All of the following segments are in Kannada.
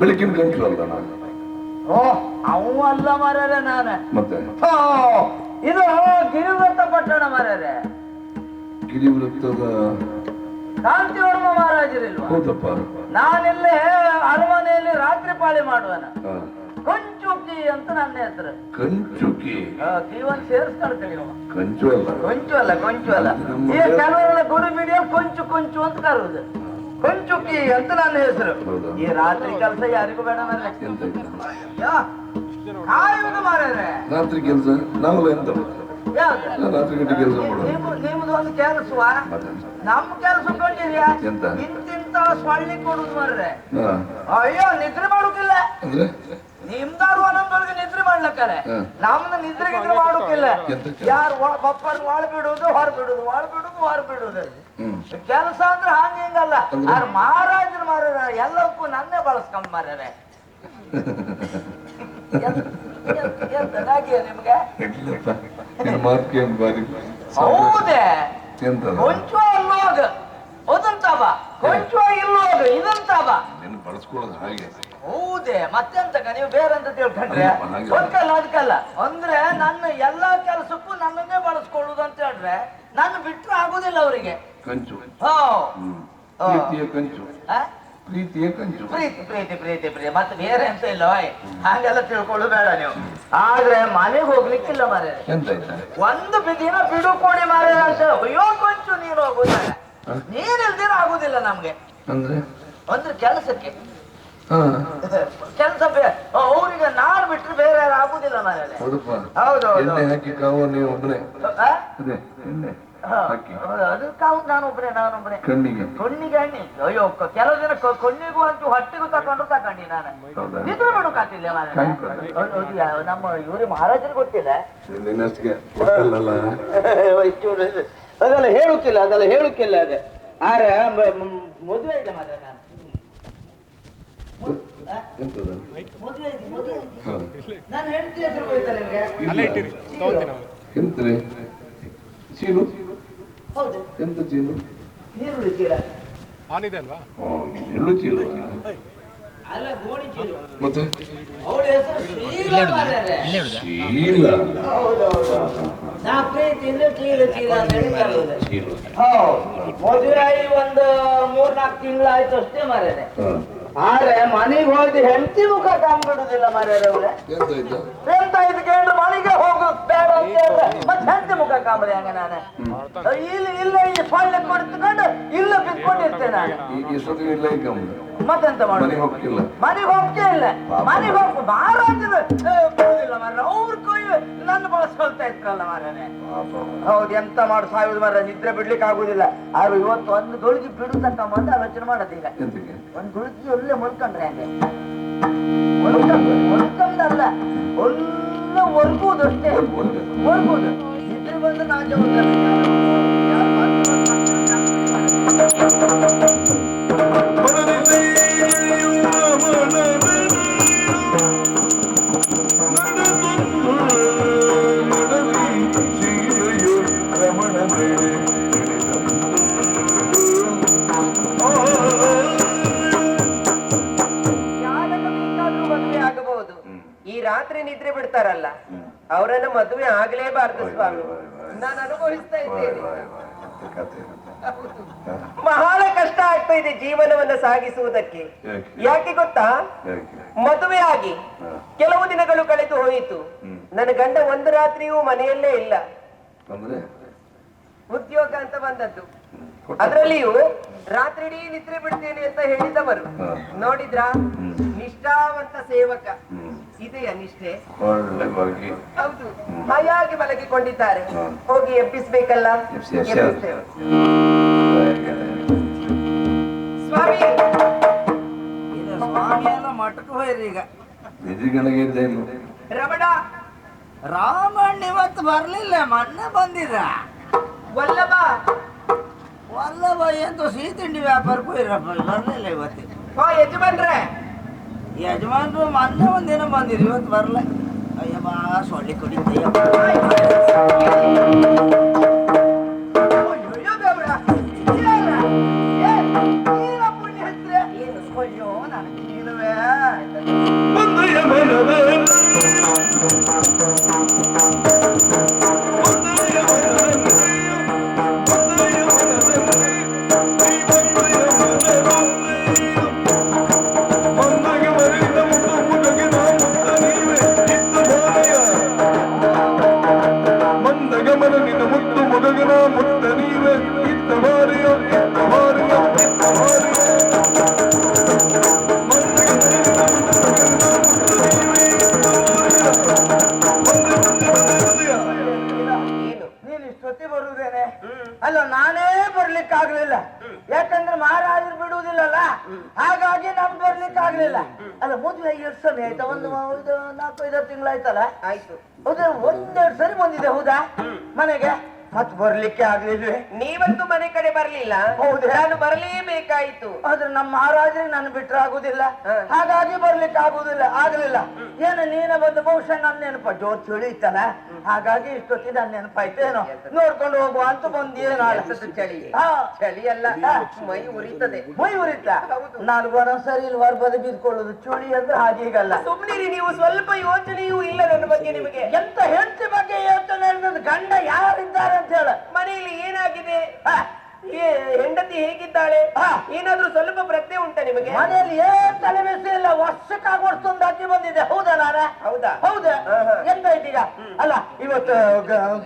ಬೆಳಕಿನ ಗಂಟಲು ಅಲ್ಲ ನಾನು? ಓ ಅವು ಅಲ್ಲ ಮರರೆ ನಾನ. ಮತ್ತೆ? ಇದು ಗಿರಿವೃತ್ತ ಪಟ್ಟಣ ಮಾರ್ಯಾರೆ ಗಿರಿವೃತ್ತದ ಕಾಂತಿವರ್ಮ ಮಹಾರಾಜರಿಲ್ವಾ? ಹೌದಪ್ಪ. ನಾನಿಲ್ಲೇ ಅರಮನೆಯಲ್ಲಿ ರಾತ್ರಿ ಪಾಳಿ ಮಾಡುವನ. ಕಂಚುಕಿ ಅಂತ ನನ್ನ ಹೆಸರು. ಕಂಚುಕಿ? ಜೀವನ್ ಸೇರಿಸ್ಕೊಳ್ತೀನಿ. ಕಂಚು ಅಲ್ಲ? ಕೊಂಚು ಅಲ್ಲ ಕೊಂಚು ಅಲ್ಲ. ಈ ಕೆಲವರೆಲ್ಲ ಗುರು ಬಿಡಿಯಲ್ಲಿ ಕೊಂಚು ಕೊಂಚು ಅಂತ ಕರುವುದು ಕೊಂಚುಕಿ ಅಂತ ನನ್ನ ಹೆಸರು? ಈ ರಾತ್ರಿ ಕೆಲಸ ಯಾರಿಗೂ ಬೇಡ. ಕಾಯುವುದು ಮಾರ್ರೆ. ರಾತ್ರಿ ಕೆಲಸ? ನಾವೆಲ್ಲ ಎಂತ ರಾತ್ರಿ ಗಂಟೆ ಕೆಲಸ ನಿಮ್ದು ಒಂದು ಕೆಲಸ ನಮ್ ಕೆಲಸ ಕೊಟ್ಟಿದ್ಯಾ? ಇಂತಿಂತ ಸೊಳ್ಳಿ ಕೊಡುದು ಮಾರ್ರೆ. ಅಯ್ಯೋ ನಿದ್ರೆ ಮಾಡುದಿಲ್ಲ ನಿಮ್ದಾರು ಒಂದೊಂದೊಳಗೆ ನಿದ್ರೆ ಮಾಡ್ಲಕ್ಕಾರೆ. ನಮ್ದು ನಿದ್ರೆ ಗಿದ್ರೆ ಮಾಡುಕಿಲ್ಲ? ಯಾರು ಬಪ್ಪರ್ ಒಳ ಬಿಡುದು ಹೊರ ಬಿಡುದು ಒಳ ಬಿಡುದು ಹೊರ ಬಿಡುದು ಕೆಲಸ ಅಂದ್ರೆ ಹಾಗೆ ಹಿಂಗಲ್ಲ? ಆದ್ರೆ ಮಹಾರಾಜರು ಮಾರ್ಯಾರ ಎಲ್ಲಕ್ಕೂ ನನ್ನೇ ಬಳಸ್ಕೊಂಡ್ ಮಾರ್ಯಾರೆ ನಿಮ್ಗೆ? ಹೌದೇ? ಕೊಂಚ ಇಲ್ಲೋಗ. ಅದಂತವ ಕೊಂಚ ಇಲ್ಲೋಗ ಇದಂತವ? ನಿನ್ನ ಬಳಸ್ಕೊಳ್ಳೋದು ಹಾಗೆ. ಹೌದೇ ಮತ್ತೆಂತಕ ನೀವು ಬೇರೆ ಅಂತ ತಿಳ್ಕೊಂಡ್ರೆ. ಅದಕ್ಕಲ್ಲ ಅದಕ್ಕಲ್ಲ ಅಂದ್ರೆ ನನ್ನ ಎಲ್ಲಾ ಕೆಲಸಕ್ಕೂ ನನ್ನನ್ನೇ ಬಳಸ್ಕೊಳ್ಳುದು ಅಂತ ಹೇಳಿದ್ರೆ ನನ್ನ ಬಿಟ್ರೆ ಆಗುದಿಲ್ಲ ಅವರಿಗೆ. ಕಂಚು. ಹೋ. ಹ್ಮ್ ಹಾ. ಪ್ರೀತಿಯ ಕಂಚು. ಆ? ಪ್ರೀತಿಯ ಕಂಚು. ಪ್ರೀತಿ ಪ್ರೀತಿ ಪ್ರೀತಿ ಪ್ರೀತಿ. ಮತ್ತೆ ಬೇರೆ ಎಂತ ಇಲ್ಲ ಓಯ್. ಹಾಗೆಲ್ಲ ತಿಳ್ಕೊಳ್ಳು ಬೇಡ ನೀವು. ಆದ್ರೆ ಮನೆಗೆ ಹೋಗ್ಲಿಕ್ಕಿಲ್ಲ ಮಾರೇ ಎಂತ ಆಯ್ತಾ ಒಂದು ಬಿ- ದಿನ ಬಿಡು ಕೋಣೆ ಮಾರೇ ಅಂತ. ಅಯ್ಯೋ ಕೊಂಚು ನೀನು ಹೋಗುದಿಲ್ಲ ಹ? ನೀನ್ ಇಲ್ದಿರ ಆಗುದಿಲ್ಲ ನಮ್ಗೆ. ಅಂದ್ರೆ? ಅಂದ್ರೆ ಕೆಲಸಕ್ಕೆ. ಹಾ. ಕೆಲಸ ಅವ್ರಿಗೆ ನಾಡ್ ಬಿಟ್ರೆ ಬೇರೆ ಯಾರು ಆಗುದಿಲ್ಲ ಮನೆಯಲ್ಲಿ ಹೌದಪ್ಪ ಹೌದು, ಹೌದು. ಎಣ್ಣೆ ಹಾಕಿ ಕಾವು ನೀವು ಒಬ್ಬನೇ? ಅದೇ ಎಣ್ಣೆ. ಅದು ಕಾವು ನಾನೊಬ್ರೆ ನಾನೊಬ್ರೆ ಕಣ್ಣಿಗೆ. ಕೊಣ್ಣಿಗೆ ಹಣ್ಣಿ. ಅಯ್ಯೋ ಕ- ಕೆಲವು ಜನ ಕ- ಕೊಣ್ಣಿಗೂ ಅಂತೂ ಹೊಟ್ಟೆಗೂ ತಗೊಂಡ್ರು ತಗೊಂಡಿ ನಾನು. ಹೌದಾ? ನಿದ್ರೆ ಮಾಡೋಕಾತಿಲ್ಲ ಹೌದು, ನಮ್ಮ ಇವ್ರಿ ಮಹಾರಾಜರು ಗೊತ್ತಿಲ್ಲ. ನಿನ್ನಷ್ಟಿಗೆ ಗೊತ್ತಲ್ಲಲ್ಲ? ಚೂರು ಇದು. ಅದೆಲ್ಲ ಹೇಳುಕ್ಕಿಲ್ಲ ಅದೆಲ್ಲ ಹೇಳುಕ್ಕಿಲ್ಲ ಅದೇ. ಆರೆ ಮ- ಮ- ಮದುವೆ ಇದೆ ಮಾತ್ರ ನಾನು. ಆ? ಎಂತದ ಮದುವೆ ಇದೆ, ಮದುವೆ ಇದೆ. ಹಾ ನಾನು ಹೆಂಡತಿ ಹೆಸರು ಬೈತಾರೆ ನಿಮ್ಗೆ? ಎಂತ್ರಿ ಚೀಲು ಹೌದು. ಎಂತ ಚೀಲು? ನೀರುಳ್ಳಿ ಚೀಲ. ಆನಿದೆ ಅಲ್ವಾ? ಆ, ಎಳ್ಳು ಚೀಲು? ಅಲ್ಲ ಗೋಣಿ ಚೀಲ. ಮತ್ತೆ? ಅವಳ ಹೆಸರು ಶೀಲ ಮಾರ್ರೆ. ಚೀಲ ಹೌದೌದು. ನಾ ಪ್ರೀತಿಯಿಂದ ಚೀಲ ಚೀಲ ಅಂತ ಹೇಳಿ ಕರೆಯೋದು. ಚೀಲ ಹೌದು. ಮದುವೆ ಆಗಿ ಒಂದು ಮೂರ್ನಾಲ್ಕು ತಿಂಗಳಾಯ್ತು ಅಷ್ಟೇ ಮಾರೇನೆ ಹಾ. ಆದ್ರೆ ಮನೆಗೆ ಹೋಗಿ ಹೆಂಡತಿ ಮುಖ ಕಾಣ್ಬಿಡುದಿಲ್ಲ ಮಾರ್ರೆ ಅವ್ರೆ ಎಂತ ಇದು ಕೇಳಿದ್ರೆ ಮನೆಗೆ ಹೋಗು ಬೇಡ ಅಂತ ಹೇಳಿದ್ರೆ ಮತ್ತೆ ಹೆಂಡತಿ ಮುಖ ಕಾಂಬ್ರಿ ಹಂಗ ನಾನು? ಇಲ್ಲಿ ಇಲ್ಲ ಈ ಫೈಲ್ ಕೊಡ್ತಕೊಂಡು ಇಲ್ಲ ಬಿದ್ಕೊಂಡಿರ್ತೇನೆ ನಾನು. ಈ ಇಲ್ಲ ಮತ್ತೆ ಅವ್ನು? ಮತ್ತೆಂತ ಮನೆಗೆ ಹೋಗ್ತಿಲ್ಲ. ಮನೆಗೆ ಹೋಗ್ತೇ ಇಲ್ಲ. ಮನೆಗೆ ಹೋಗ್ ಮಹಾರಾಜನ ಬಿಡುದಿಲ್ಲ ಮಾರ್ರೆ. ಅವ್ರ ಕೈ ನನ್ನ ಬಳಸ್ಕೊಳ್ತಾ ಇದ್ರಲ್ಲ ಮಾರನೆ ಹೌದು ಎಂತ ಮಾಡು ಸಾಯುದು ಮಾರ ನಿದ್ರೆ ಬಿಡ್ಲಿಕ್ಕೆ ಆಗುದಿಲ್ಲ ಆದ್ರೆ ಇವತ್ತು ಒಂದು ಗೋಳಿಗೆ ಬಿಡುತ್ತಕ್ಕಂಬಂದು ಆಲೋಚನೆ ಮಾಡೋದೀಗ ಎಂತಕ್ಕೆ? ಒಂದ್ ಗುಳಿಗೆ ಒಳ್ಳೆ ಮುಲ್ಕೊಂಡ್ರೆ ಹಂಗೆ ಮುಲ್ಕೊಂಡ್ ಮುಲ್ಕೊಂಡಲ್ಲ ಒಳ್ಳೆ ಒರ್ಗುವುದು ಅಷ್ಟೇ ಒಂದು ಒರ್ಗುವುದು ನಿದ್ರೆ ಬಂದು ನಾ ಜವಾಬ್ದಾರಿ ಅವರನ್ನ ಮದುವೆ ಆಗ್ಲೇಬಾರ್ದು ಸ್ವಾಮಿ. ನಾನು ಅನುಭವಿಸ್ತಾ ಇದ್ದೇನೆ. ಬಹಳ ಕಷ್ಟ ಆಗ್ತಾ ಇದೆ ಜೀವನವನ್ನ ಸಾಗಿಸುವುದಕ್ಕೆ. ಯಾಕೆ? ಗೊತ್ತಾ? ಮದುವೆ ಆಗಿ ಕೆಲವು ದಿನಗಳು ಕಳೆದು ಹೋಯಿತು. ನನ್ನ ಗಂಡ ಒಂದು ರಾತ್ರಿಯೂ ಮನೆಯಲ್ಲೇ ಇಲ್ಲ. ಉದ್ಯೋಗ ಅಂತ ಬಂದದ್ದು. ಅದರಲ್ಲಿಯೂ ರಾತ್ರಿ ಇಡೀ ನಿದ್ರೆ ಬಿಡ್ತೇನೆ ಅಂತ ಹೇಳಿದವರು. ನೋಡಿದ್ರಾ. ನಿಷ್ಠಾವಂತ ಸೇವಕ. ಇದೆಯಾ ನಿಷ್ಠೆ. ಒಳ್ಳೆ ಬಾಗಿ ಹೌದು. ಹಾಯಾಗಿ ಮಲಗಿಕೊಂಡಿದ್ದಾರೆ. ಹೋಗಿ ಎಬ್ಬಿಸ್ಬೇಕಲ್ಲ? ಎಬ್ಬಿಸಿ, ಎಬ್ಬಿಸಿ. ಎಬ್ಬಿಸ್ತೇವೆ. ಸ್ವಾಮಿ. ಇದು ಸ್ವಾಮಿ ಎಲ್ಲ ಮಠಕ್ಕೆ ಹೋಯ್ರಿ ಈಗ. ನಿಧಿಗಳಿಗೆ ಇದ್ದೇನು ರಮಣ. ರಾಮಣ್ಣ ಇವತ್ತು ಬರ್ಲಿಲ್ಲ ಮೊನ್ನೆ ಬಂದಿದ ವಲ್ಲಭ. ವಲ್ಲಭ ಎಂದು ಸಿಹಿ ತಿಂಡಿ ವ್ಯಾಪಾರಕ್ಕೂ ಇರಪ್ಪ ಬರ್ಲಿಲ್ಲ ಇವತ್ತು. ಹೋ ಯಜಮಾನ್ರೆ. ಯಜಮಾನ್ರು ಮೊನ್ನೆ ಒಂದಿನ ಬಂದಿದ್ರು ಇವತ್ತು ಬರಲ್ಲ ಅಯ್ಯ ಬಾ ಸೊಳ್ಳೆ ಕುಡಿತಯ್ಯಪ್ಪ ಆಗ್ಲಿಲ್ಲ ಯಾಕಂದ್ರೆ ಮಹಾರಾಜರು ಬಿಡುವುದಿಲ್ಲಲ್ಲ? ಹಾಗಾಗಿ ನಮ್ ಬರ್ಲಿಕ್ಕೆ ಆಗ್ಲಿಲ್ಲ ಅಲ್ಲ ಮದ್ವೆ ಎಷ್ಟು ಸಮಯ ಆಯ್ತಾ? ಒಂದು ನಾಲ್ಕು ಐದಾರು ತಿಂಗಳಾಯ್ತಲ್ಲ? ಆಯ್ತು. ಅದೇ ಒಂದೆರಡು ಸರಿ ಬಂದಿದೆ ಹೌದಾ? ಮನೆಗೆ? ಮತ್ ಬರ್ಲಿಕ್ಕೆ ಆಗ್ಲಿಲ್ವೇ? ನೀವಂತೂ ಮನೆ ಕಡೆ ಬರ್ಲಿಲ್ಲ. ಹೌದು? ನಾನು ಬರ್ಲೇಬೇಕಾಯ್ತು. ಆದ್ರೆ ನಮ್ಮ ಮಹಾರಾಜರಿಗೆ ನಾನು ಬಿಟ್ರೆ ಆಗುದಿಲ್ಲ. ಹಾಗಾಗಿ ಬರ್ಲಿಕ್ಕೆ ಆಗುದಿಲ್ಲ ಆಗ್ಲಿಲ್ಲ. ಏನು ನೀನ ಬಂದು ಬಹುಶಃ ನನ್ನ ನೆನಪ ಜೋರ್ ತಿಳಿತಲ್ಲ ಹಾಗಾಗಿ ಇಷ್ಟೊತ್ತಿ ನನ್ನ ನೆನಪಾಯ್ತೇನೋ? ನೋಡ್ಕೊಂಡು ಹೋಗುವ ಅಂತ ಬಂದೇನು ಎಂತದು ಚಳಿ. ಹಾ. ಚಳಿ ಅಲ್ಲ ಮೈ ಉರಿತದೆ. ಮೈ ಉರಿತ? ನಾನು ಬರೋಸರಿ ಇಲ್ಲಿ ಹೊರಬದಿ ಬಿದ್ಕೊಳ್ಳೋದು ಚಳಿ ಅಂದ್ರೆ ಹಾಗೀಗಲ್ಲ ಸುಮ್ನಿರಿ ನೀವು ಸ್ವಲ್ಪ ಯೋಚನೆಯೂ ಇಲ್ಲ ನನ್ನ ಬಗ್ಗೆ ನಿಮಗೆ. ಎಂತ ಹೆಂಡತಿ ಬಗ್ಗೆ ಯೋಚನೆ ಗಂಡ ಯಾರಿದ್ದಾರೆ ಅಂತ ಹೇಳ ಮನೆಯಲ್ಲಿ ಏನಾಗಿದೆ? ಹೆಂಡತಿ ಹೇಗಿದ್ದಾಳೆ. ಏನಾದ್ರೂ ಸ್ವಲ್ಪ ಪ್ರಜ್ಞೆ ಉಂಟಾ ನಿಮಗೆ? ಮನೆಯಲ್ಲಿ ಏನ್ ತಲೆ ಬಿಸಿ ಇಲ್ಲ ಅಕ್ಕಿ ಬಂದಿದೆ. ಹೌದಾ ನಾನ? ಹೌದಾ? ಹೌದಾ. ಎಂತ ಇದೀಗ? ಅಲ್ಲ ಇವತ್ತು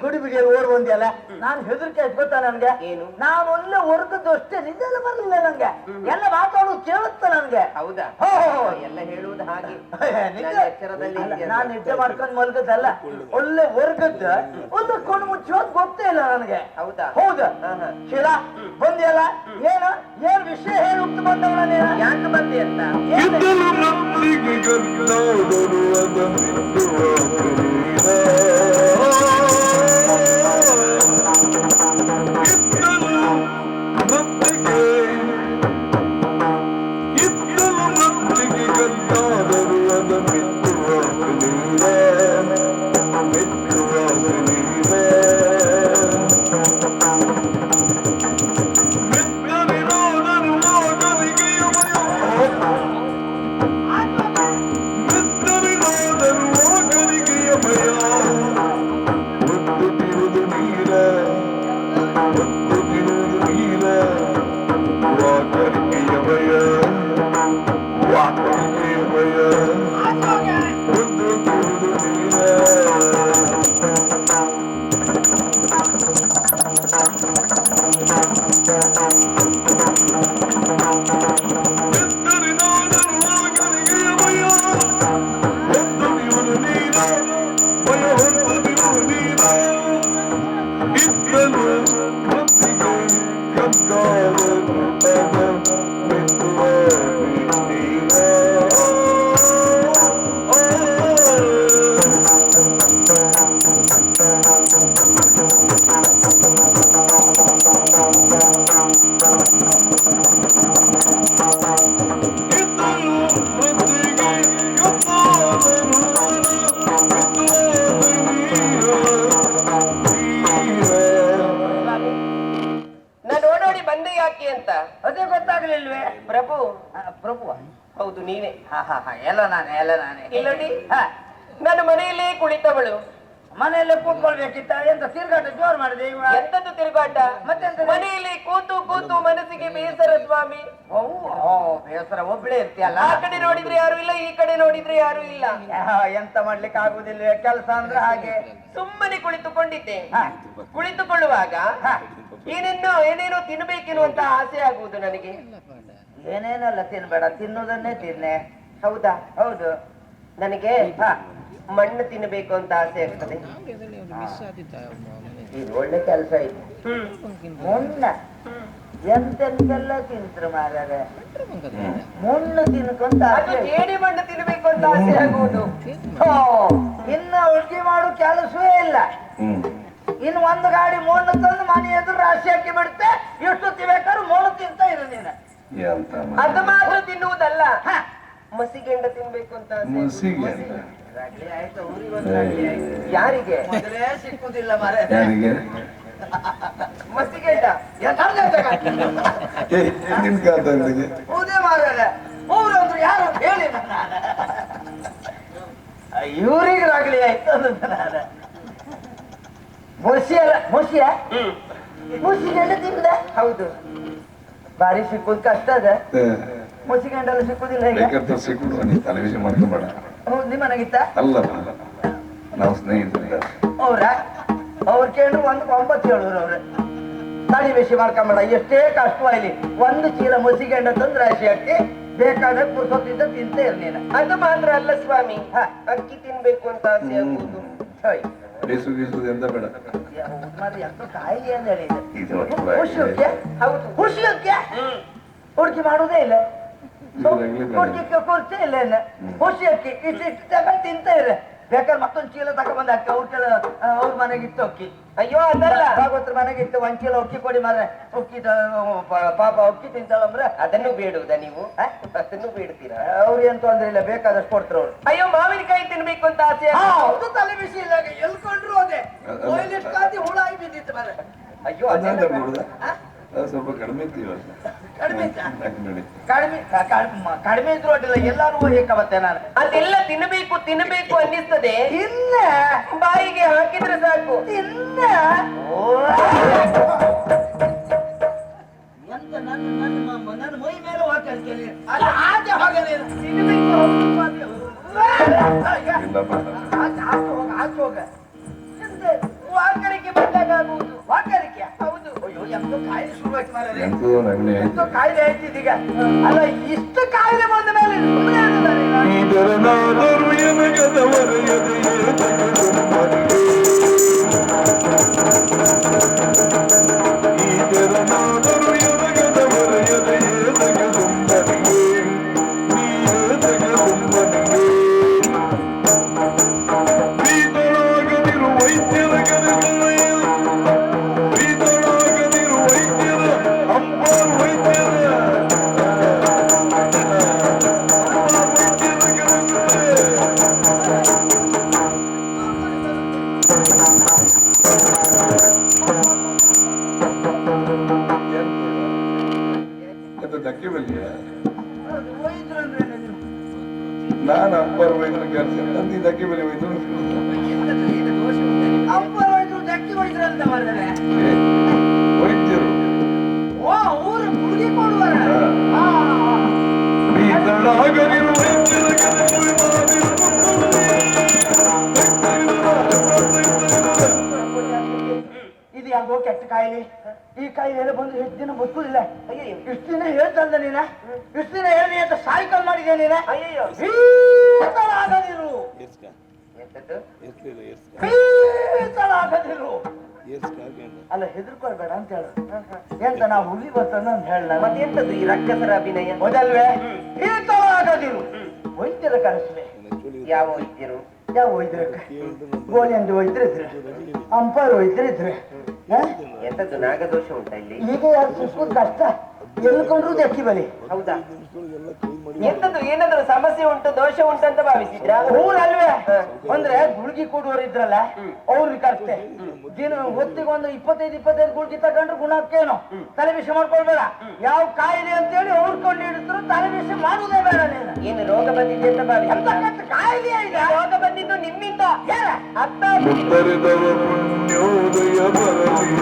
ಗುಡಿ ಬಿಡಿಯಲ್ಲಿ ಓಡ್ ಬಂದಿಯಲ್ಲ? ನಾನು ಹೆದರಿಕೆ ಗೊತ್ತಾ ನನ್ಗೆ? ಏನು? ನಾನು ಒಳ್ಳೆ ವರ್ಗದ್ದು ಅಷ್ಟೇ. ನಿಜೆಲ್ಲ ಬರ್ಲಿಲ್ಲ ನಂಗೆ. ಎಲ್ಲ ಮಾತಾಡೋದು ಕೇಳುತ್ತ ನನ್ಗೆ? ಹೌದಾ? ಹೋ. ಎಲ್ಲ ಹೇಳುವುದು ಹಾಗೆ. ನಾನು ನಿದ್ದೆ ಮಾಡ್ಕೊಂಡು ಮಲ್ಗದಲ್ಲ. ಒಳ್ಳೆ ಹೊರಗದ್ದು ಒಂದು ಕಣ್ಣು ಮುಚ್ಚುವ ಗೊತ್ತೇ ಇಲ್ಲ ನನಗೆ. ಹೌದಾ? ಹೌದಾ. ಶಿಲಾ ಬಂದಿಯಲ್ಲ? ಏನು? ಏನ್ ವಿಷಯ ಹೇಳಿ ಉಕ್ತು ಬಂದವಳ ನೀನು? ಯಾಕೆ ಬಂದಿ ಅಂತ? ಇದ್ದಲು ಅದೇ ಗೊತ್ತಾಗ್ಲಿಲ್ವೇ? ಪ್ರಭು. ಆ, ಪ್ರಭುವ? ಹೌದು ನೀವೇ. ಹಾ ಹಾ ಹಾ ಎಲ್ಲ ನಾನೇ ಎಲ್ಲ ನಾನೇ. ಇಲ್ಲ ನನ್ನ ಹಾ. ನಾನು ಮನೆಯಲ್ಲೇ ಕುಳಿತವಳು. ಮನೆಯಲ್ಲೇ ಕೂತ್ಕೊಳ್ಬೇಕಿತ್ತ ಎಂತ ತಿರುಗಾಟ ಜೋರ್ ಮಾಡಿದೆ ಇವ? ಎಂತದ್ದು ತಿರುಗಾಟ? ಮತ್ತೆ ಮನೆಯಲ್ಲಿ ಕೂತು ಕೂತು ಮನಸ್ಸಿಗೆ ಬೇಸರ ಸ್ವಾಮಿ. ಬೇಸರ ಒಬ್ಳೆ ಇರ್ತೀಯಲ್ಲ? ಆ ಕಡೆ ನೋಡಿದ್ರೆ ಯಾರು ಇಲ್ಲ ಈ ಕಡೆ ನೋಡಿದ್ರೆ ಯಾರು ಇಲ್ಲ. ಎಂತ ಮಾಡ್ಲಿಕ್ಕೆ ಆಗುದಿಲ್ಲ ಕೆಲಸ ಅಂದ್ರೆ ಹಾಗೆ. ಸುಮ್ಮನೆ ಕುಳಿತುಕೊಂಡಿದ್ದೆ. ಹಾ. ಕುಳಿತುಕೊಳ್ಳುವಾಗ ಹಾ. ಏನೇನೋ ಏನೇನೋ ಅಂತ ಆಸೆ ಆಗುವುದು ನನಗೆ. ಏನೇನಲ್ಲ ತಿನ್ಬೇಡ. ತಿನ್ನುವುದನ್ನೇ ತಿನ್ನೆ. ಹೌದಾ? ಹೌದು. ನನಗೆ ಹಾ. ಮಣ್ಣು ತಿನ್ನಬೇಕು ಅಂತ ಆಸೆ ಆಗ್ತದೆ. ಇದು ಒಳ್ಳೆ ಕೆಲಸ ಇದೆ. ಮಣ್ಣ. ಎಂತೆಂತೆಲ್ಲ ತಿಂತರು ಮಾರಾರೆ. ಮುಣ್ಣು ತಿನ್ಕೊಂತ ಅದು ಜೇಡಿ ಮಣ್ಣು ತಿನ್ನಬೇಕು ಅಂತ ಆಸೆ ಆಗುವುದು ಇನ್ನ ಅಡುಗೆ ಮಾಡೋ ಕೆಲಸವೇ ಇಲ್ಲ. ಇನ್ ಇನ್ನು ಒಂದು ಗಾಡಿ ಮಣ್ಣು ತಂದು ಮನೆ ಎದುರು ರಾಶಿ ಹಾಕಿ ಬಿಡುತ್ತೆ. ಎಷ್ಟು ತಿನ್ಬೇಕಾದ್ರೂ ಮಣ್ಣು ತಿಂತ ಇರು ನೀನು. ಅದು ಮಾತ್ರ ತಿನ್ನುವುದಲ್ಲ. ಮಸಿಗೆಂಡ ತಿನ್ಬೇಕು ಅಂತ ಆಸೆ. ಮಸಿಗೆ ಅಂತ ರಾಗ್ಲಿ ಆಯ್ತು, ಊರಿಗೆ ಒಂದು ರಾಗ್ಲಿ ಆಯ್ತು. ಯಾರಿಗೆ? ಮೊದಲೇ ಸಿಕ್ಕುದಿಲ್ಲ ಮಾರೇ. ಯಾರಿಗೆ? ನಿನ್ ಕಾಂತಂದಿಗೆ ಹೌದೇ ಯಾರು ಅಂತ ಹೇಳಿ ಇವ್ರಿಗಾಗ್ಲಿ ಆಯ್ತು ಅಂತ ನಾನು. ಮುಸಿ ಅಲ್ಲ ಮುಸಿಯ ಹ್ಮ್. ಮುಸಿ ಗಂಡ ತಿಂದ? ಹೌದು. ಬಾರಿ ಸಿಕ್ಕೋದ್ ಕಷ್ಟ ಅದ. ಮುಸಿ ಸಿಕ್ಕೋದಿಲ್ಲ ಸಿಕ್ಕುದಿಲ್ಲ ಈಗ. ಬೇಕಾದ್ರೆ ಸಿಕ್ಕು ನೀ ಮಾಡ್ಕೊಬೇಡ. ಹ್ಮ್, ನಿಮ್ಮ ಅಲ್ಲ. ನಾವು ಸ್ನೇಹಿತರು ಅವ್ರ ಅವ್ರ ಕೇಳಿದ್ರು ಒಂದು ಒಂಬತ್ತು ಹೇಳೋರು ಅವ್ರ ತಡಿ ಬಿಸಿ ಮಾಡ್ಕೊಂಬೇಡ ಎಷ್ಟೇ ಕಷ್ಟವಾಗ್ಲಿ ಒಂದು ಚೀಲ ಮುಸಿಗೆಂಡ ತಂದು ರಾಶಿ ಹಾಕಿ ಬೇಕಾದ್ರೆ ಪುರ್ಸೊತ್ತಿದ್ದ ತಿಂತೇ ಇರ್ ನೀನು ಅದು ಮಾತ್ರ ಅಲ್ಲ ಸ್ವಾಮಿ ಹ. ಅಕ್ಕಿ ತಿನ್ಬೇಕು ಅಂತ ಆಸೆ ಆಗುವುದು. ಬೇಸು ಎಂತ ಬೇಡ ಹೌದು ಹುಡುಕಿ ಮಾಡುವುದೇ ಇಲ್ಲ ಹುಡುಕಿ ಕೊಡ್ತೇ ಇಲ್ಲ ಇನ್ನು. ಖುಷಿಯಕ್ಕೆ ಇಷ್ಟು ಇಷ್ಟು ತಗೊಂಡು ತಿಂತ ಇರ. ಬೇಕಾದ್ರೆ ಮತ್ತೊಂದು ಚೀಲ ತಗೊಂಡ್ ಅಕ್ಕ ಅವ್ರ ಕೆಲ ಅವ್ರ ಮನೆಗೆ ಇಟ್ಟು ಅಕ್ಕಿ ಅಯ್ಯೋ ಅದಲ್ಲ. ಭಾಗವತ್ರ ಮನೆಗೆ ಇಟ್ಟು ಒಂದ್ ಚೀಲ ಅಕ್ಕಿ ಕೊಡಿ ಮಾರ್ರೆ. ಅಕ್ಕಿ ಪ- ಪಾಪ ಅಕ್ಕಿ ತಿಂತಾಳಂದ್ರೆ ಅದನ್ನು ಬೇಡುವುದ ನೀವು? ಅದನ್ನು ಬೇಡ್ತೀರಾ? ಅವ್ರು ಏನ್ ತೊಂದ್ರೆ ಇಲ್ಲ ಬೇಕಾದಷ್ಟು ಕೊಡ್ತಾರ ಅವ್ರು. ಅಯ್ಯೋ ಮಾವಿನಕಾಯಿ ತಿನ್ಬೇಕು ಅಂತ ಆಸೆ. ಹೌದು ತಲೆ ಬಿಸಿ ಇಲ್ಲ ಎಲ್ಕೊಂಡ್ರು ಅದೇ. ಕಾಂತಿ ಹುಳ ಆಗಿ ಬಿದ್ದಿತ್ತು ಮಾರ್ರೆ. ಅಯ್ಯೋ ಅದನ್ನ ಸ್ವಲ್ಪ ಕಡಿಮೆ ಇತ್ತು ಇವತ್ತು ಕಡಿಮೆ ಕಡಿಮೆ ಇದ್ರು ಅಡ್ಡಿಲ್ಲ ಎಲ್ಲಾರು ಹೇಕವತ್ತೆ ನಾನು. ಅದೆಲ್ಲ ತಿನ್ನಬೇಕು ತಿನ್ನಬೇಕು ಅನ್ನಿಸ್ತದೆ. ಇಲ್ಲ ಬಾಯಿಗೆ ಹಾಕಿದ್ರೆ ಸಾಕು. ಇಲ್ಲ. ಎಂತ ನನ್ನ ನನ್ನ ಮ- ನನ್ನ ಮೈ ಮೇಲೆ ವಾಕರಿಕೆ ಅಲ್ಲ ಆಚೆ ಹೋಗಲಿ ತಿನ್ಬೇಕು ಇಲ್ಲಪ್ಪ ಆಚೆ ಆಚೆ ಹೋಗ ಆಚೆ ಹೋಗ. ವಾಕರಿಕೆ ಬಂದಾಗ ಆಗುವುದು. ಎಂತೂ ನಗಲಿ ಆಯ್ತು. ಕಾಯಿಲೆ ಆಯ್ತಿದೀಗ ಅಲ್ಲ ಇಷ್ಟು ಕಾಯಿಲೆ ಬಂದ ಮೇಲೆ ಸುಮ್ಮನೆ ಓ ಊರು ಕೆಲಸ ಕೊಡುವರ. ಹಾ. ಬೆಲೆ ವೈದ್ಯರು ಇದು ಯಾವ್ದೋ ಕೆಟ್ಟ ಕಾಯಿಲೆ? ಈ ಕಾಯಿಲೆ ಎಲ್ಲ ಬಂದು ಹೆಚ್ಚು ದಿನ ಬದುಕುದಿಲ್ಲ ಅಯ್ಯೋ ಇಷ್ಟು ದಿನ ಹೇಳ್ತಂದ ನೀನ? ಇಷ್ಟು ದಿನ ಹೇಳಿ ಅಂತ ಸಾಯ್ಕಲ್ ಮಾಡಿದೆ ನೀನ? ಅಯ್ಯಯ್ಯೋ ಆಗದಿರು ಎಂತದ್ದು ಆಗದಿರು ಅಲ್ಲ ಹೆದರ್ಕೊಳ್ಬೇಡ ಅಂತ ಹೇಳು. ಎಂತ ನಾವು ಹುಲಿ ಬರ್ತದ ಅಂತ ಹೇಳ ಮತ್ತೆಂತದ್ದು ಈ ರಕ್ಕಸರ ಅಭಿನಯ? ಮೊದಲ್ವೇ ಪೀತಳಾಗದಿರು ವೈದ್ಯರ ಕರೆಸ್ಲೆ ಯಾವ ವೈದ್ಯರು ಯಾವ ವೈದ್ಯರ ಗೋಲಿ ಅಂಗಡಿ ವೈದ್ಯರು ಇದ್ರೆ? ಅಂಪೈರ್ ವೈದ್ಯರು ಇದ್ರೆ? ಎಂತದ್ದು ನಾಗದೋಷ ಉಂಟಾ ಇಲ್ಲಿ? ಈಗ ಯಾರು ಸುಸ್ಕುದ್ ಕಷ್ಟ? ಎಲ್ಕೊಂಡ್ರು ದಕ್ಕಿ ಬಲಿ? ಹೌದಾ? ಎಂತದ್ದು ಏನಾದ್ರು ಸಮಸ್ಯೆ ಉಂಟು ದೋಷ ಉಂಟು ಅಂತ ಭಾವಿಸಿದ್ರಾ? ಊರಲ್ವೇ ಅಂದ್ರೆ ಗುಳ್ಗಿ ಕೊಡುವವರು ಇದ್ರಲ್ಲ ಅವ್ರಿಗೆ ಕರ್ತೆ. ದಿನ ಹೊತ್ತಿಗೊಂದು ಇಪ್ಪತ್ತೈದು ಇಪ್ಪತ್ತೈದು ಗುಳ್ಗಿ ತಗೊಂಡ್ರೆ ಗುಣಕ್ಕೇನು ತಲೆ ಬಿಸಿ ಮಾಡ್ಕೊಳ್ಬೇಡ. ಯಾವ ಕಾಯಿಲೆ ಅಂತೇಳಿ ಅವ್ರು ಕೊಂಡು ಹಿಡಿದ್ರು ತಲೆ ಬಿಸಿ ಮಾಡುವುದೇ ಬೇಡ ನೀನು. ಏನು ರೋಗ ಬಂದಿದೆ ಅಂತ ಭಾವಿಸಿ ಕಾಯಿಲೆ ಇದೆ ರೋಗ ಬಂದಿದ್ದು ನಿಮ್ಮಿಂದ? ಅರ್ಥ ಪುಣ್ಯೋದಯ ಬರಲಿ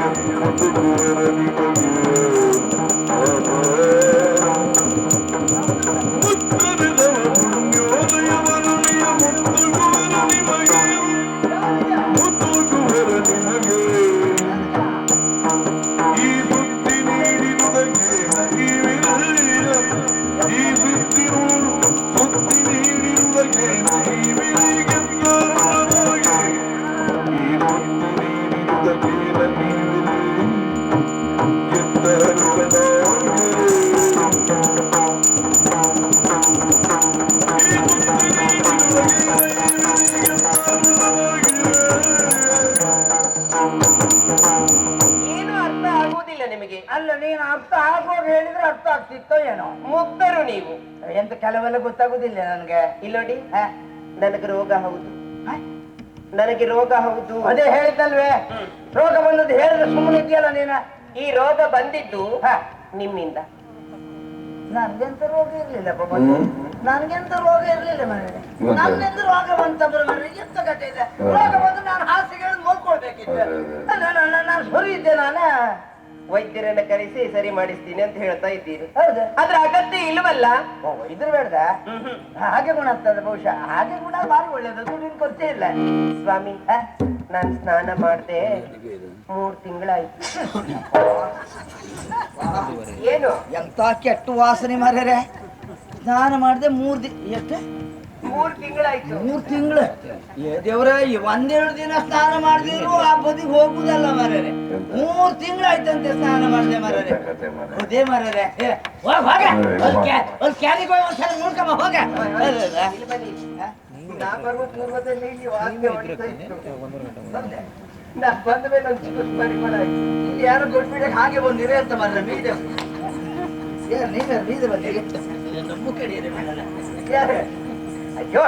ಆಗ್ತಿತ್ತೋ ಏನೋ ಮುಗ್ಧರು ನೀವು. ಎಂತ ಕೆಲವೆಲ್ಲ ಗೊತ್ತಾಗುದಿಲ್ಲ ನನ್ಗೆ. ಇಲ್ಲೋಡಿ ಹ? ನನಗೆ ರೋಗ ಹೌದು. ಹ? ನನಗೆ ರೋಗ ಹೌದು. ಅದೇ ಹೇಳಿದ್ದಲ್ವೇ? ರೋಗ ಬಂದದ್ದು ಹೇಳಿದ್ರೆ ಸುಮ್ಮನೆ ಇದೆಯಲ್ಲ ನೀನ? ಈ ರೋಗ ಬಂದಿದ್ದು ಹ? ನಿಮ್ಮಿಂದ. ನನ್ಗೆಂತ ರೋಗ ಇರ್ಲಿಲ್ಲ ನನ್ಗೆಂತ ರೋಗ ಇರ್ಲಿಲ್ಲ ಮನೆ? ನನ್ನೆಂದು ರೋಗ ಬಂತಂದ್ರೆ ಎಂತ ಕಥೆ ಇದೆ? ರೋಗ ಬಂದು ನಾನು ಹಾಸಿಗೆ ಅದೇ. ನಾನು ಸುರಿ ಸರಿ ಇದ್ದೆ ನಾನೇ. ವೈದ್ಯರನ್ನ ಕರೆಸಿ ಸರಿ ಮಾಡಿಸ್ತೀನಿ ಅಂತ ಹೇಳ್ತಾ ಇದ್ದೀರಿ ಹೌದು. ಅದ್ರ ಅಗತ್ಯ ಇಲ್ವಲ್ಲ? ಓ ಇದ್ರ ಬೇಡ್ದ? ಹಾಗೆ ಗುಣ ಆಗ್ತದೆ ಬಹುಶಃ. ಹಾಗೆ ಗುಣ ಬಾರಿ ಒಳ್ಳೇದು. ದುಡ್ಡಿನ ಕೊರತೆ ಇಲ್ಲ. ಸ್ವಾಮಿ ನಾನ್ ಸ್ನಾನ ಮಾಡ್ದೆ. ಮೂರ್ ತಿಂಗಳಾಯ್ತು. ಏನು? ಎಂತ ಕೆಟ್ಟ ವಾಸನೆ ಮಾರ್ಯಾರೆ ಸ್ನಾನ ಮಾಡ್ದೆ ಮೂರ್ ದಿ ಎಷ್ಟು? ಮೂರ್ ತಿಂಗಳಾಯ್ತು. ಮೂರ್ ತಿಂಗಳು? ಏ ದೇವ್ರ ಈ ಒಂದೆರಡು ದಿನ ಸ್ನಾನ ಮಾಡಿದ್ರು ಆ ಬದಿಗೆ ಹೋಗುದಲ್ಲ ಮಾರ್ಯಾರೆ ಮೂರ್ ತಿಂಗಳಾಯ್ತಂತೆ ಸ್ನಾನ ಮಾಡಿದೆ ಮರರೆ. ಮಾರ್ರೆ. ಅದೇ ಮರರೆ ಹೋಗ್. ಹೋಗ ಒಂದ್ ಹೋಗಿ ಒಂದ್ಸಲ ನೋಡ್ಕಮ್ಮ ಹೋಗ. ಅಲ್ಲಲ್ಲ? ಇಲ್ಲಿ ಬನ್ನಿ. ನಾ ಬರುವ ಪೂರ್ವದಲ್ಲಿ ಇಲ್ಲಿ ವಾಸನೆ ಹೊಡಿತಾ ಇತ್ತು. ಬಂದೆ. ನಾ ಬಂದ ಮೇಲೆ ಒಂದು ಚಿಕ್ಕ ಪರಿಮಳ ಇಲ್ಲಿ ಯಾರು ದೊಡ್ಡ ಹಾಗೆ ಬಂದಿರೇ ಅಂತ ಮಾರ್ರೆ ಬೀದ ಏ ನೀವೇ ಬೀದೆ ಬಂದಿರಿ. ನಮ್ಮ ಯಾರು? ಅಯ್ಯೋ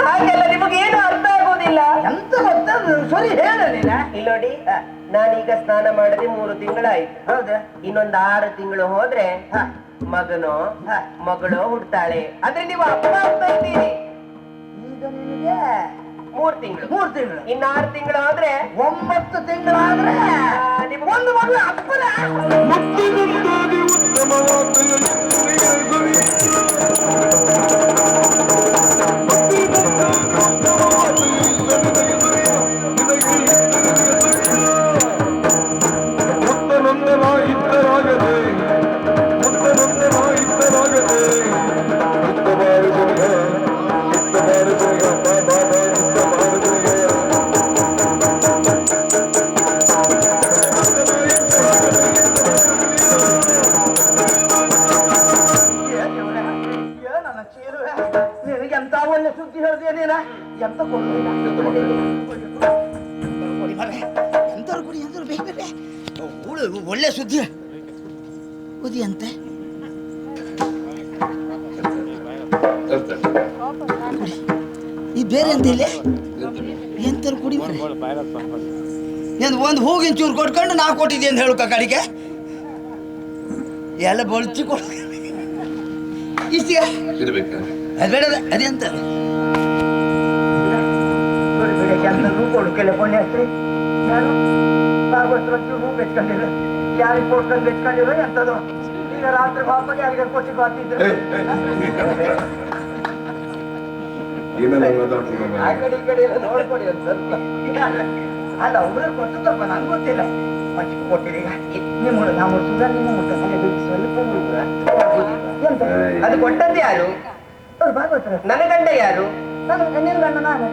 ಹಾಗೆಲ್ಲ ನಿಮಗೇನು ಅರ್ಥ ಆಗೋದಿಲ್ಲ ಎಂತ ಗೊತ್ತದು ಸರಿ ಹೇಳ ನೀನ. ಇಲ್ಲಿ ನೋಡಿ ನಾನೀಗ ಸ್ನಾನ ಮಾಡದೆ ಮೂರು ತಿಂಗಳಾಯ್ತು. ಹೌದಾ? ಇನ್ನೊಂದ್ ಆರು ತಿಂಗಳು ಹೋದ್ರೆ. ಮಗನೋ ಹ. ಮಗಳು ಹುಡ್ತಾಳೆ. ಆದ್ರೆ ನೀವು ಅಪ್ಪ ಆಗ್ತಾ ಇದ್ದೀರಿ. ಈಗ ನಿನಗೆ ಮೂರ್ ತಿಂಗಳು. ಮೂರ್ ತಿಂಗಳು. ಇನ್ನ ಆರು ತಿಂಗಳು ಆದ್ರೆ? ಒಂಬತ್ತು ತಿಂಗಳಾದ್ರೆ ಆದ್ರೆ ನಿಮ್ಗೊಂದು ಮಗಳು ಅಪ್ಪನ ಮುತ್ತಿನಂದಾದಿ ಚೀರುವೆ ನಿನಗೆ ಎಂತ ಒಳ್ಳೆ ಸುದ್ದಿ ಹೇಳಿದೆ ನೀನ? ಎಂತ ಬೇಗ ಬೇಗ. ಉಳು ಒಳ್ಳೆ ಸುದ್ದಿ. ಉದಿ ಅಂತೆ ಈ ಬೇರೆ ಅಂತ ಇಲ್ಲ? ಎಂತರು ಕುಡಿ ಒಂದು ಹೂಗಿನ ಚೂರು ಕೊಟ್ಕೊಂಡು ನಾ ಕೊಟ್ಟಿದ್ದೆ ಅಂತ ಹೇಳುಕ ಕಡೆಗೆ ಎಲ್ಲ ಬಳಚಿ ಕೊಡ ಇಷ್ಟಿಗೆ ಇರ್ಬೇಕಾ. ಅದು ಬೇಡ ಅದೆಂತ ಕೊಡು ಕೆಲ ಕೊನೆ ಅಷ್ಟೇ. ನಾನು ಭಾಗವತರ ಹೂ ಬೆಚ್ಕೊಂಡಿಲ್ಲ ಯಾರಿಗೆ ಕೊಟ್ಕೊಂಡು ಬೆಚ್ಕೊಂಡಿರೋ ಈಗ ರಾತ್ರಿ ಪಾಪಗೆ ಯಾರಿಗೆ ಕೊಟ್ಟು ಆ ಕಡೆ ಈ ಕಡೆ ಎಲ್ಲ ನೋಡ್ಕೊಡಿ ಅಂತ ಸ್ವಲ್ಪ. ಅಲ್ಲ ಅವ್ರ ಕೊಟ್ಟದಪ್ಪ ನಂಗೆ ಗೊತ್ತಿಲ್ಲ. ಕೊಟ್ಟಿರಿ ನಿಮ್ಮ ನಾವು ನಿಮ್ಮ ಸ್ವಲ್ಪ ಹುಡುಗ ಎಂತ ಅದು ಕೊಟ್ಟದ್ದು ಯಾರು? ಅವ್ರು ಭಾಗವತರ. ನನ್ನ ಗಂಡ ಯಾರು? ನನ್ನ ನಿನ್ನ ಗಂಡ ನಾನು.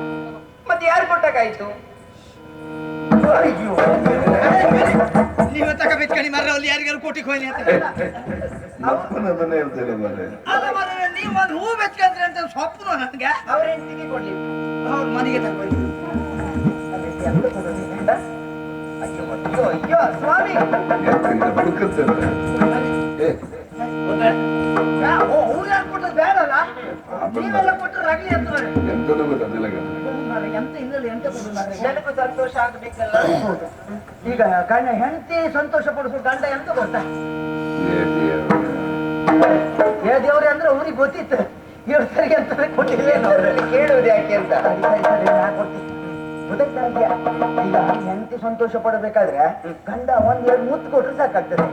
ಮತ್ತೆ ಯಾರು ಕೊಟ್ಟಕ್ಕಾಯ್ತು ಅಯ್ಯೋ. ನೀವು ತಕ ಬೆಚ್ಕಣಿ ಮರ ಅಲ್ಲಿ ಯಾರಿಗಾರು ಕೋಟಿಗೆ ಅಂತ. ಅಲ್ಲ ಮರ ನೀವು ಒಂದು ಹೂ ಬೆಚ್ಕೊಂಡ್ರಿ ಅಂತ ಸ್ವಪ್ನ ನನಗೆ. ಅವ್ರ ಹೆಂಡತಿಗೆ ಕೊಡ್ಲಿ. ಅವ್ರ ಮನೆಗೆ ತಗೊಂಡು ಅಯ್ಯೋ ಅಯ್ಯೋ ಅಯ್ಯೋ ಸ್ವಾಮಿ. ಎಂತದೂ ಗೊತ್ತಿಲ್ಲ. ನನಗೂ ಸಂತೋಷ ಆಗ್ಬೇಕಲ್ಲ. ಈಗ ಗಂಡ ಹೆಂಡತಿ ಸಂತೋಷ ಪಡಿಸೋ ಗಂಡ ಎಂತ ಗೊತ್ತಾ? ಏ ದೇವ್ರೇ. ಅಂದ್ರೆ ಅವ್ರಿಗೆ ಗೊತ್ತಿತ್ತು. ಇವ್ರ ಸರಿಗೆ ಅಂತ ಕೊಟ್ಟಿಲ್ಲ ಅವರಲ್ಲಿ ಕೇಳುವುದು ಯಾಕೆ ಅಂತ? ಕೊಡ್ತೀನಿ. ಈಗ ಹೆಂಡತಿ ಸಂತೋಷ ಪಡಬೇಕಾದ್ರೆ ಗಂಡ ಒಂದ್ ಎರಡು ಮುತ್ತು ಕೊಟ್ರೆ ಸಾಕಾಗ್ತದೆ.